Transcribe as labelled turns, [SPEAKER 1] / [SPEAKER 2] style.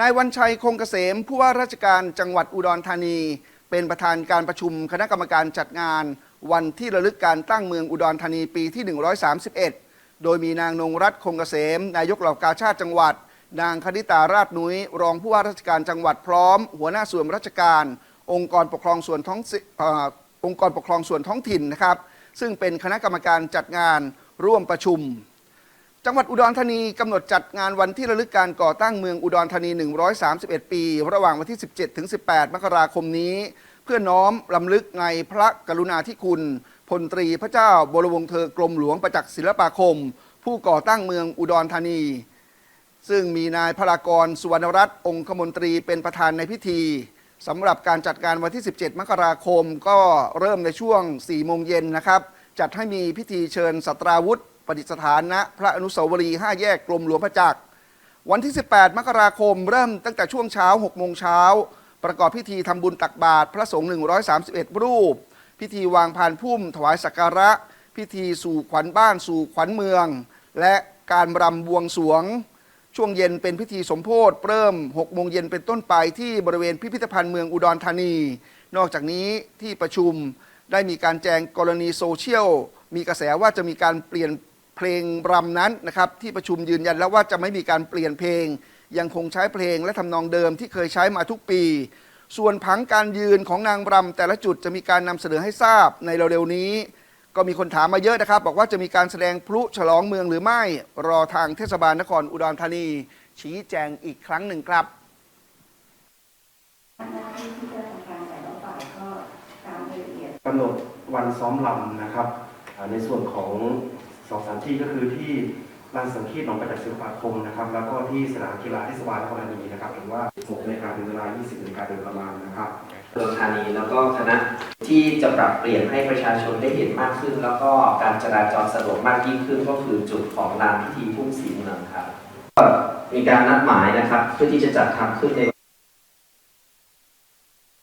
[SPEAKER 1] นายวันชัยคงเกษมผู้ว่าราชการจังหวัดอุดรธานี เป็นประธานการประชุมคณะกรรมการจัดงาน วันที่ระลึกการตั้งเมืองอุดรธานีปีที่ 131 โดยมีนางนงรัตน์คงเกษม นายกเหล่ากาชาติจังหวัด นางคณิตาราชนุ้ย รองผู้ว่าราชการจังหวัดพร้อม หัวหน้าส่วนราชการ องค์กรปกครองส่วนท้องอองค์กรปกครองส่วนท้องถิ่นนะครับซึ่งเป็นคณะกรรมการจัดงานร่วมประชุม จังหวัดอุดรธานีกำหนดจัดงานวันที่ระลึกการก่อตั้งเมืองอุดรธานี 131 ปี ระหว่างวันที่ 17 ถึง 18 มกราคมนี้ เพื่อน้อมรำลึกในพระกรุณาธิคุณ พลตรีพระเจ้าบรวงศ์เธอกรมหลวงประจักษ์ศิลปาคม ผู้ก่อตั้งเมืองอุดรธานี ซึ่งมีนายพลากรสุวรรณรัตน์องคมนตรีเป็นประธานในพิธีสำหรับการจัดการวันที่ 17 มกราคมก็เริ่มในช่วง 4 โมงเย็นนะครับ จัดให้มีพิธีเชิญสตราวุธ ประดิษฐานณพระอนุสาวรีย์5แยกกรมหลวงพระจักร วันที่ 18 มกราคมเริ่มตั้งแต่ช่วงเช้า 6 โมงเช้า ประกอบพิธีทำบุญตักบาตรพระสงฆ์ 131 รูป พิธีวางพานพุ่ม ถวายสักการะ พิธีสู่ขวัญบ้านสู่ขวัญเมือง และการรำบวงสรวง ช่วงเย็นเป็นพิธีสมโพธิเริ่ม 6 โมงเย็นเป็นต้นไปที่บริเวณพิพิธภัณฑ์เมืองอุดรธานี นอกจากนี้ที่ประชุมได้มีการแจงกรณีโซเชียลมีกระแสว่าจะมีการเปลี่ยน เพลงรำนั้นนะครับที่ประชุมยืนยันแล้วว่าจะไม่มีการเปลี่ยนเพลง ยังคงใช้เพลงและทำนองเดิมที่เคยใช้มาทุกปี ส่วนผังการยืนของนางรำแต่ละจุดจะมีการนำเสนอให้ทราบในเร็วๆนี้ ก็มีคนถามมาเยอะนะครับ บอกว่าจะมีการแสดงพลุฉลองเมืองหรือไม่รอทางเทศบาลนครอุดรธานี ชี้แจงอีกครั้งหนึ่งครับ
[SPEAKER 2] กำหนดวันซ้อมลำนะครับ ในส่วนของ สองสถานที่ก็คือที่ลานสังคีตหนองประจักษ์ศิลปาคมนะครับ แล้วก็ที่สนามกีฬาเทศบาลนครธานีนะครับหรือว่า6นาฬิกาถึงเวลา 20นาฬิกาโดยประมาณนะครับ
[SPEAKER 3] อุดรธานีแล้วก็คณะที่จะปรับเปลี่ยนให้ประชาชนได้เห็นมากขึ้น แล้วก็การจราจรสะดวกมากยิ่งขึ้นก็คือจุดของลานพิธีทุ่งศรีเมืองครับก็มีการนัดหมายนะครับ เพื่อที่จะจัดทำขึ้นใน